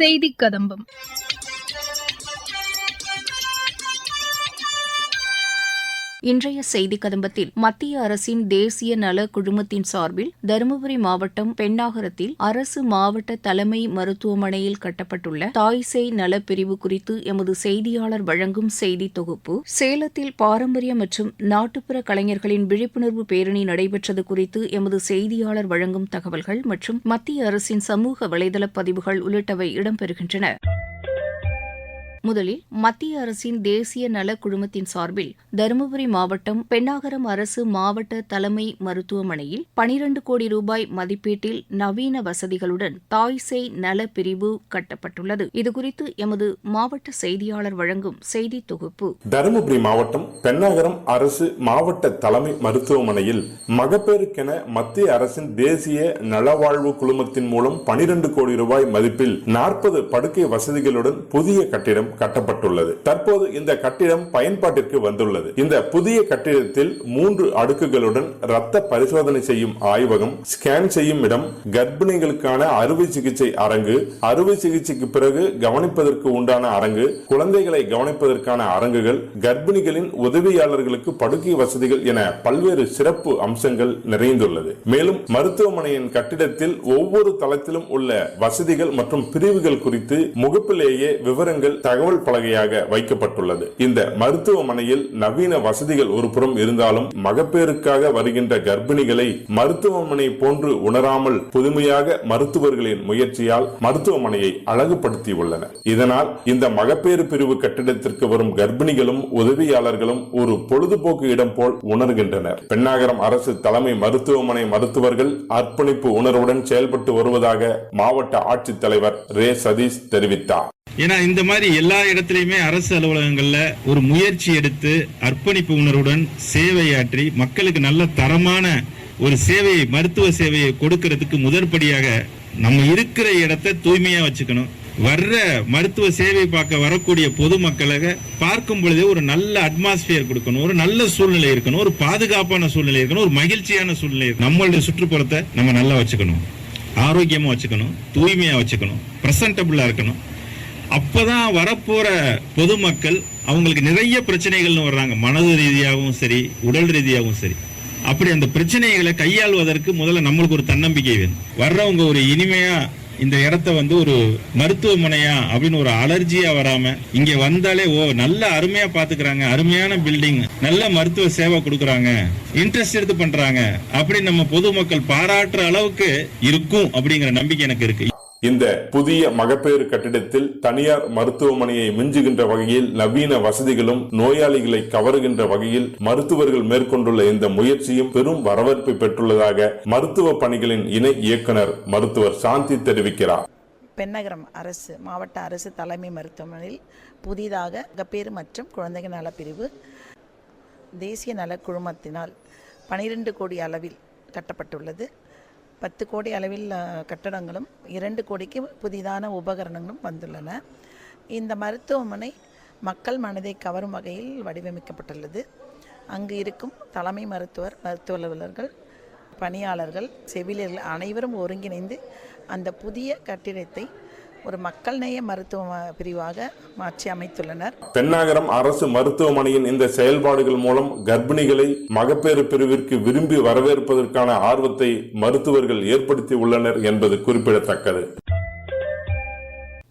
செய்தி கதம்பம். இன்றைய செய்தி கதம்பத்தில் மத்திய அரசின் தேசிய நல குழுமத்தின் சார்பில் தருமபுரி மாவட்டம் பெண்ணாகரத்தில் அரசு மாவட்ட தலைமை மருத்துவமனையில் கட்டப்பட்டுள்ள தாய்சேய் நலப்பிரிவு குறித்து எமது செய்தியாளர் வழங்கும் செய்தி தொகுப்பு. சேலத்தில் பாரம்பரிய மற்றும் நாட்டுப்புற கலைஞர்களின் விழிப்புணர்வு பேரணி நடைபெற்றது குறித்து எமது செய்தியாளர் வழங்கும் தகவல்கள் மற்றும் மத்திய அரசின் சமூக வலைதள பதிவுகள் உள்ளிட்டவை இடம்பெறுகின்றன. முதலில் மத்திய அரசின் தேசிய நலக்குழுமத்தின் சார்பில் தருமபுரி மாவட்டம் பெண்ணாகரம் அரசு மாவட்ட தலைமை மருத்துவமனையில் பனிரண்டு கோடி ரூபாய் மதிப்பீட்டில் நவீன வசதிகளுடன் தாய்சேய் நல பிரிவு கட்டப்பட்டுள்ளது. இதுகுறித்து எமது மாவட்ட செய்தியாளர் வழங்கும் செய்தி தொகுப்பு. தருமபுரி மாவட்டம் பெண்ணாகரம் அரசு மாவட்ட தலைமை மருத்துவமனையில் மகப்பேறுக்கென மத்திய அரசின் தேசிய நலவாழ்வு குழுமத்தின் மூலம் பனிரெண்டு கோடி ரூபாய் மதிப்பில் நாற்பது படுக்கை வசதிகளுடன் புதிய கட்டிடம் கட்டப்பட்டுள்ளது. தற்போது இந்த கட்டிடம் பயன்பாட்டிற்கு வந்துள்ளது. இந்த புதிய கட்டிடத்தில் மூன்று அடுக்குகளுடன் ரத்த பரிசோதனை செய்யும் ஆய்வகம் ஸ்கேன் செய்யும் இடம் கர்ப்பிணிகளுக்கான அறுவை சிகிச்சை அரங்கு அறுவை சிகிச்சைக்கு பிறகு கவனிப்பதற்கு உண்டான அரங்கு குழந்தைகளை கவனிப்பதற்கான அரங்குகள் கர்ப்பிணிகளின் உதவியாளர்களுக்கு படுக்கை வசதிகள் என பல்வேறு சிறப்பு அம்சங்கள் நிறைந்துள்ளது. மேலும் மருத்துவமனையின் கட்டிடத்தில் ஒவ்வொரு தளத்திலும் உள்ள வசதிகள் மற்றும் பிரிவுகள் குறித்து முகப்பிலேயே விவரங்கள் தகவல் பலகையாக வைக்கப்பட்டுள்ளது. இந்த மருத்துவமனையில் நவீன வசதிகள் ஒரு புறம் இருந்தாலும் மகப்பேறுக்காக வருகின்ற கர்ப்பிணிகளை மருத்துவமனை போன்று உணராமல் புதுமையாக மருத்துவர்களின் முயற்சியால் மருத்துவமனையை அழகுபடுத்தியுள்ளனர் இதனால் இந்த மகப்பேறு பிரிவு கட்டிடத்திற்கு வரும் கர்ப்பிணிகளும் உதவியாளர்களும் ஒரு பொழுதுபோக்கு இடம் போல் உணர்கின்றனர். பெண்ணாகரம் அரசு தலைமை மருத்துவமனை மருத்துவர்கள் அர்ப்பணிப்பு உணர்வுடன் செயல்பட்டு வருவதாக மாவட்ட ஆட்சித்தலைவர் ரே. சதீஷ் தெரிவித்தார். ஏன்னா இந்த மாதிரி எல்லா இடத்துலையுமே அரசு அலுவலகங்கள்ல ஒரு முயற்சி எடுத்து அர்ப்பணிப்பு உணர்வுடன் சேவையாற்றி மக்களுக்கு நல்ல தரமான ஒரு சேவையை மருத்துவ சேவையை கொடுக்கறதுக்கு முதற்படியாக நம்ம இருக்கிற இடத்த தூய்மையா வச்சுக்கணும். வர்ற மருத்துவ சேவை பார்க்க வரக்கூடிய பொதுமக்களை பார்க்கும் பொழுதே ஒரு நல்ல அட்மாஸ்பியர் கொடுக்கணும். ஒரு நல்ல சூழ்நிலை இருக்கணும். ஒரு பாதுகாப்பான சூழ்நிலை இருக்கணும். ஒரு மகிழ்ச்சியான சூழ்நிலை இருக்கணும். நம்மளுடைய சுற்றுப்புறத்தை நம்ம நல்லா வச்சுக்கணும். ஆரோக்கியமா வச்சுக்கணும். தூய்மையா வச்சுக்கணும். பிரசன்டபிளா இருக்கணும். அப்பதான் வரப்போற பொதுமக்கள் அவங்களுக்கு நிறைய பிரச்சனைகள்னு வர்றாங்க. மனது ரீதியாகவும் சரி உடல் ரீதியாகவும் சரி. அப்படி அந்த பிரச்சனைகளை கையாள்வதற்கு முதல்ல நம்மளுக்கு ஒரு தன்னம்பிக்கை வேணும். வர்றவங்க ஒரு இனிமையா இந்த இடத்த வந்து ஒரு மருத்துவமனையா அப்படின்னு ஒரு அலர்ஜியா வராம இங்க வந்தாலே ஓ நல்ல அருமையா பாத்துக்கிறாங்க. அருமையான பில்டிங் நல்ல மருத்துவ சேவை கொடுக்கறாங்க. இன்ட்ரெஸ்ட் எடுத்து பண்றாங்க. அப்படி நம்ம பொதுமக்கள் பாராட்டுற அளவுக்கு இருக்கும் அப்படிங்கிற நம்பிக்கை எனக்கு இருக்கு. இந்த புதிய மகப்பேறு கட்டிடத்தில் தனியார் மருத்துவமனையை மிஞ்சுகின்ற வகையில் நவீன வசதிகளும் நோயாளிகளை கவருகின்ற வகையில் மருத்துவர்கள் மேற்கொண்டுள்ள இந்த முயற்சியும் பெரும் வரவேற்பை பெற்றுள்ளதாக மருத்துவ பணிகளின் இணை இயக்குனர் மருத்துவர் சாந்தி தெரிவிக்கிறார். பெண்ணகரம் அரசு மாவட்ட அரசு தலைமை மருத்துவமனையில் புதிதாக மகப்பேறு மற்றும் குழந்தைகள் நல பிரிவு தேசிய நல குழுமத்தினால் பனிரெண்டு கோடி அளவில் கட்டப்பட்டுள்ளது. பத்து கோடி அளவில் கட்டடங்களும் இரண்டு கோடிக்கு புதிதான உபகரணங்களும் வந்துள்ளன. இந்த மருத்துவமனை மக்கள் மனதை கவரும் வகையில் வடிவமைக்கப்பட்டுள்ளது. அங்கு இருக்கும் தலைமை மருத்துவர் மருத்துவ அலுவலர்கள் பணியாளர்கள் செவிலியர்கள் அனைவரும் ஒருங்கிணைந்து அந்த புதிய கட்டிடத்தை ஒரு மக்கள் நேய மருத்துவ பிரிவாக மாற்றி அமைத்துள்ளனர். பெண்ணாகரம் அரசு மருத்துவமனையின் இந்த செயல்பாடுகள் மூலம் கர்ப்பிணிகளை மகப்பேறு பிரிவிற்கு விரும்பி வரவேற்பதற்கான ஆர்வத்தை மருத்துவர்கள் ஏற்படுத்தி உள்ளனர் என்பது குறிப்பிடத்தக்கது.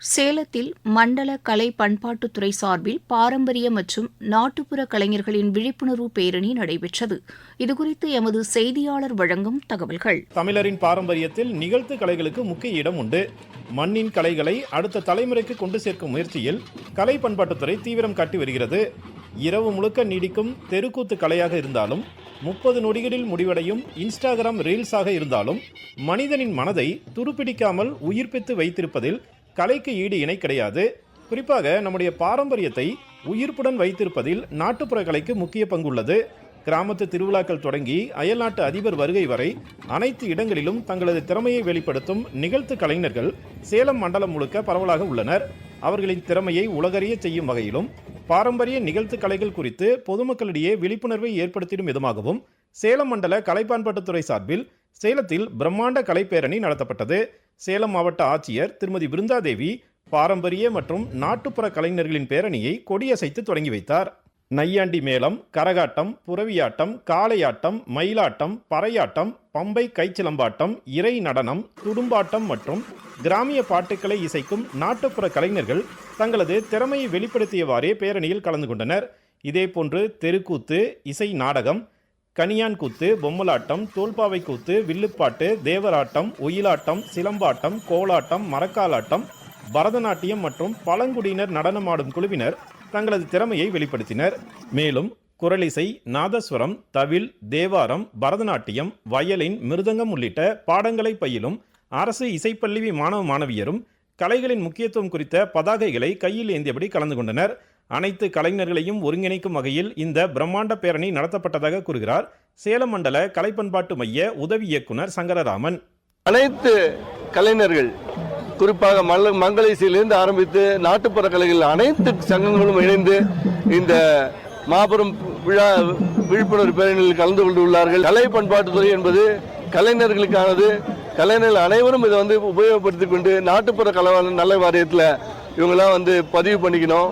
சேலத்தில் மண்டல கலை பண்பாட்டுத்துறை சார்பில் பாரம்பரிய மற்றும் நாட்டுப்புற கலைஞர்களின் விழிப்புணர்வு பேரணி நடைபெற்றது. இதுகுறித்து எமது செய்தியாளர் வழங்கும் தகவல்கள். தமிழரின் பாரம்பரியத்தில் நிகழ்த்து கலைகளுக்கு முக்கிய இடம் உண்டு. மண்ணின் கலைகளை அடுத்த தலைமுறைக்கு கொண்டு சேர்க்கும் முயற்சியில் கலை பண்பாட்டுத்துறை தீவிரம் காட்டி வருகிறது. இரவு முழுக்க நீடிக்கும் தெருக்கூத்து கலையாக இருந்தாலும் முப்பது நொடிகளில் முடிவடையும் இன்ஸ்டாகிராம் ரீல்ஸாக இருந்தாலும் மனிதனின் மனதை துருப்பிடிக்காமல் உயிர்ப்பித்து வைத்திருப்பதில் கலைக்கு ஈடு இணை கிடையாது. குறிப்பாக நம்முடைய பாரம்பரியத்தை உயிர்ப்புடன் வைத்திருப்பதில் நாட்டுப்புற கலைக்கு முக்கிய பங்குள்ளது. கிராமத்து திருவிழாக்கள் தொடங்கி அயல்நாட்டு அதிபர் வருகை வரை அனைத்து இடங்களிலும் தங்களது திறமையை வெளிப்படுத்தும் நிகழ்த்து கலைஞர்கள் சேலம் மண்டலம் முழுக்க பரவலாக உள்ளனர். அவர்களின் திறமையை உலகறிய செய்யும் வகையிலும் பாரம்பரிய நிகழ்த்து கலைகள் குறித்து பொதுமக்களிடையே விழிப்புணர்வை ஏற்படுத்திடும் விதமாகவும் சேலம் மண்டல கலைப்பண்பாட்டுத்துறை சார்பில் சேலத்தில் பிரம்மாண்ட கலைப்பேரணி நடத்தப்பட்டது. சேலம் மாவட்ட ஆட்சியர் திருமதி பிருந்தாதேவி பாரம்பரிய மற்றும் நாட்டுப்புற கலைஞர்களின் பேரணியை கொடியசைத்து தொடங்கி வைத்தார். நையாண்டி மேளம் கரகாட்டம் புறவியாட்டம் காளையாட்டம் மயிலாட்டம் பறையாட்டம் பம்பை கைச்சிலம்பாட்டம் இறை நடனம் துடும்பாட்டம் மற்றும் கிராமிய பாட்டுக்களை இசைக்கும் நாட்டுப்புற கலைஞர்கள் தங்களது திறமையை வெளிப்படுத்தியவாறே பேரணியில் கலந்து கொண்டனர். இதேபோன்று தெருக்கூத்து இசை நாடகம் கனியான் கூத்து பொம்மலாட்டம் தோல்பாவை கூத்து வில்லுப்பாட்டு தேவராட்டம் ஒயிலாட்டம் சிலம்பாட்டம் கோலாட்டம் மரக்காலாட்டம் பரதநாட்டியம் மற்றும் பழங்குடியினர் நடனமாடும் குழுவினர் தங்களது திறமையை வெளிப்படுத்தினர். மேலும் குரலிசை நாதஸ்வரம் தவில் தேவாரம் பரதநாட்டியம் வயலின் மிருதங்கம் உள்ளிட்ட பாடங்களை பயிலும் அரசு இசைப்பள்ளி மாணவ மாணவியரும் கலைகளின் முக்கியத்துவம் குறித்த பதாகைகளை கையில் ஏந்தியபடி கலந்து கொண்டனர். அனைத்து கலைஞர்களையும் ஒருங்கிணைக்கும் வகையில் இந்த பிரம்மாண்ட பேரணி நடத்தப்பட்டதாக கூறுகிறார். சேலம் மண்டல கலைப்பண்பாட்டு மைய உதவி இயக்குனர் சங்கரராமன். அனைத்து கலைஞர்கள் குறிப்பாக மல்ல மங்களேசியிலிருந்து ஆரம்பித்து நாட்டுப்புற கலைகள் அனைத்து சங்கங்களும் இணைந்து இந்த மாபெரும் விழா விழிப்புணர்வு பேரணியில் கலந்து கொண்டுள்ளார்கள். கலை பண்பாட்டுத்துறை என்பது கலைஞர்களுக்கானது. கலைஞர்கள் அனைவரும் இதை வந்து உபயோகப்படுத்திக் கொண்டு நாட்டுப்புற கலை நல்ல வாரியத்தில் இவங்களாம் வந்து பதிவு பண்ணிக்கணும்.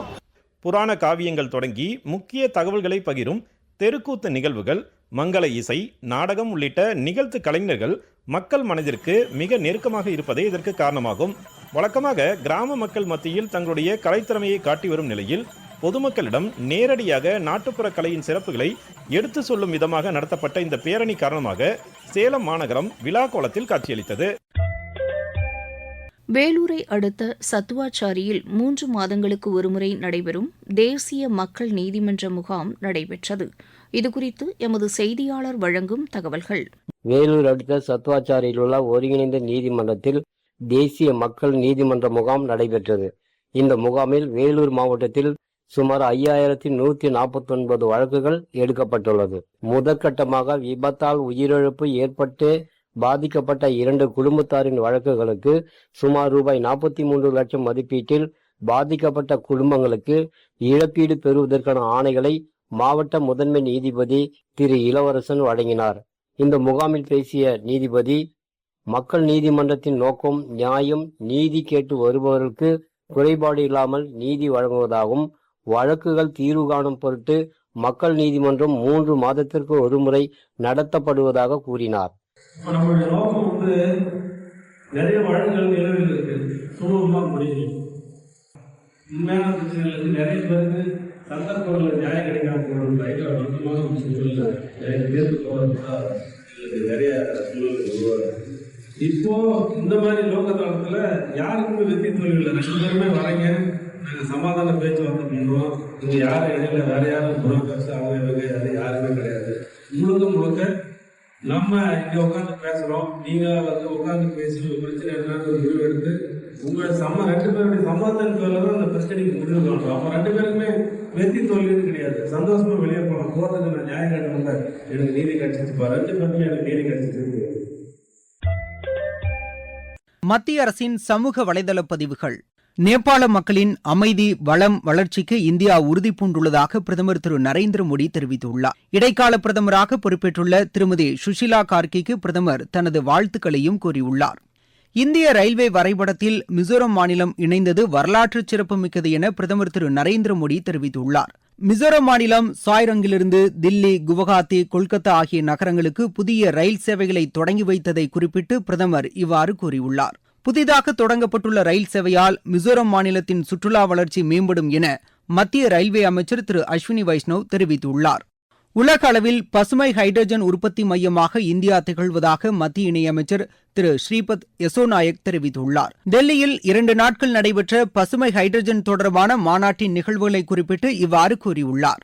புராண காவியங்கள் தொடங்கி முக்கிய தகவல்களை பகிரும் தெருக்கூத்து நிகழ்வுகள் மங்கள இசை நாடகம் உள்ளிட்ட நிகழ்த்து கலைஞர்கள் மக்கள் மனதிற்கு மிக நெருக்கமாக இருப்பதே இதற்கு காரணமாகும். வழக்கமாக கிராம மக்கள் மத்தியில் தங்களுடைய கலைத்திறமையை காட்டி வரும் நிலையில் பொதுமக்களிடம் நேரடியாக நாட்டுப்புற கலையின் சிறப்புகளை எடுத்து சொல்லும் விதமாக நடத்தப்பட்ட இந்த பேரணி காரணமாக சேலம் மாநகரம் விழா கோலத்தில் காட்சியளித்தது. வேலூரை அடுத்த சத்துவாச்சாரியில் மூன்று மாதங்களுக்கு ஒருமுறை நடைபெறும் தேசிய மக்கள் நீதிமன்ற முகாம் நடைபெற்றது. இதுகுறித்து எமது செய்தியாளர் வழங்கும் தகவல்கள். வேலூர் அடுத்த சத்துவாச்சாரியில் உள்ள ஒருங்கிணைந்த நீதிமன்றத்தில் தேசிய மக்கள் நீதிமன்ற முகாம் நடைபெற்றது. இந்த முகாமில் வேலூர் மாவட்டத்தில் சுமார் ஐயாயிரத்தி நூத்தி நாற்பத்தி ஒன்பது வழக்குகள் எடுக்கப்பட்டுள்ளது. முதற்கட்டமாக விபத்தால் உயிரிழப்பு ஏற்பட்டு பாதிக்கப்பட்ட இரண்டு குடும்பத்தாரின் வழக்குகளுக்கு சுமார் ரூபாய் நாற்பத்தி மூன்று லட்சம் மதிப்பீட்டில் பாதிக்கப்பட்ட குடும்பங்களுக்கு இழப்பீடு பெறுவதற்கான ஆணைகளை மாவட்ட முதன்மை நீதிபதி திரு இளவரசன் வழங்கினார். இந்த முகாமில் பேசிய நீதிபதி மக்கள் நீதிமன்றத்தின் நோக்கம் நியாயம் நீதி கேட்டு வருபவர்களுக்கு குறைபாடு இல்லாமல் நீதி வழங்குவதாகவும் வழக்குகள் தீர்வு காணும் பொருட்டு மக்கள் நீதிமன்றம் மூன்று மாதத்திற்கு ஒருமுறை நடத்தப்படுவதாக கூறினார். இப்போ நம்மளுடைய நோக்கம் வந்து நிறைய வழக்குகள் நிலவில் இருக்கு சுலபமாக முடியும் உண்மையான பிரச்சனைகள் வந்து நிறைய பேருக்கு சந்தர்ப்பங்களில் நியாயம் கிடைக்காம போகிறது பயங்கர வருத்தமான விஷயங்கள் நிறைய பேருக்கு போகிறதா எங்களுக்கு நிறைய சூழல்கள் உருவாகுது. இப்போ இந்த மாதிரி லோகத்தளத்தில் யாருக்குமே வெற்றி தொழில் இல்லை. ரெண்டு பேருமே வரீங்க. நாங்கள் சமாதான பேச்சுவார்த்தை பண்ணுவோம். இங்கே யாரும் இடையில வேற யாரும் புரோக்கர்ஸ் அவங்க இவங்க அது யாருமே கிடையாது. முழுக்க முழுக்க நம்ம இங்க உட்காந்து பேசுறோம். நீங்க வந்து உட்காந்து பேசி ஒரு பிரச்சனை என்னன்னு ஒரு முடிவு எடுத்து உங்க சம ரெண்டு பேருடைய சம்மதத்தின் பேர்ல தான் அந்த பிரச்சனைக்கு முடிவு காணும் அப்ப ரெண்டு பேருக்குமே வெற்றி தோல்வின்னு கிடையாது. சந்தோஷமா வெளியே போகலாம். போறதுக்கு நான் நியாயம் கட்டணும்ல எனக்கு நீதி கிடைச்சிச்சுப்பா ரெண்டு பேருக்குமே எனக்கு நீதி கிடைச்சிச்சு மத்திய அரசின் சமூக வலைதள பதிவுகள். நேபாள மக்களின் அமைதி வளம் வளர்ச்சிக்கு இந்தியா உறுதிபூண்டுள்ளதாக பிரதமர் திரு நரேந்திர மோடி தெரிவித்துள்ளார். இடைக்கால பிரதமராக பொறுப்பேற்றுள்ள திருமதி சுஷிலா கார்கிக்கு பிரதமர் தனது வாழ்த்துக்களையும் கூறியுள்ளார். இந்திய ரயில்வே வரைபடத்தில் மிசோரம் மாநிலம் இணைந்தது வரலாற்று சிறப்புமிக்கது என பிரதமர் திரு நரேந்திர மோடி தெரிவித்துள்ளார். மிசோரம் மாநிலம் சாய்ரங்கிலிருந்து தில்லி குவஹாத்தி கொல்கத்தா ஆகிய நகரங்களுக்கு புதிய ரயில் சேவைகளை தொடங்கி வைத்ததை குறிப்பிட்டு பிரதமர் இவ்வாறு கூறியுள்ளார். புதிதாக தொடங்கப்பட்டுள்ள ரயில் சேவையால் மிசோரம் மாநிலத்தின் சுற்றுலா வளர்ச்சி மேம்படும் என மத்திய ரயில்வே அமைச்சர் திரு அஸ்வினி வைஷ்ணவ் தெரிவித்துள்ளார். உலக அளவில் பசுமை ஹைட்ரஜன் உற்பத்தி மையமாக இந்தியா திகழ்வதாக மத்திய இணையமைச்சர் திரு ஸ்ரீபத் யசோ நாயக் தெரிவித்துள்ளார். டெல்லியில் இரண்டு நாட்கள் நடைபெற்ற பசுமை ஹைட்ரஜன் தொடர்பான மாநாட்டின் நிகழ்வுகளை குறிப்பிட்டு இவ்வாறு கூறியுள்ளார்.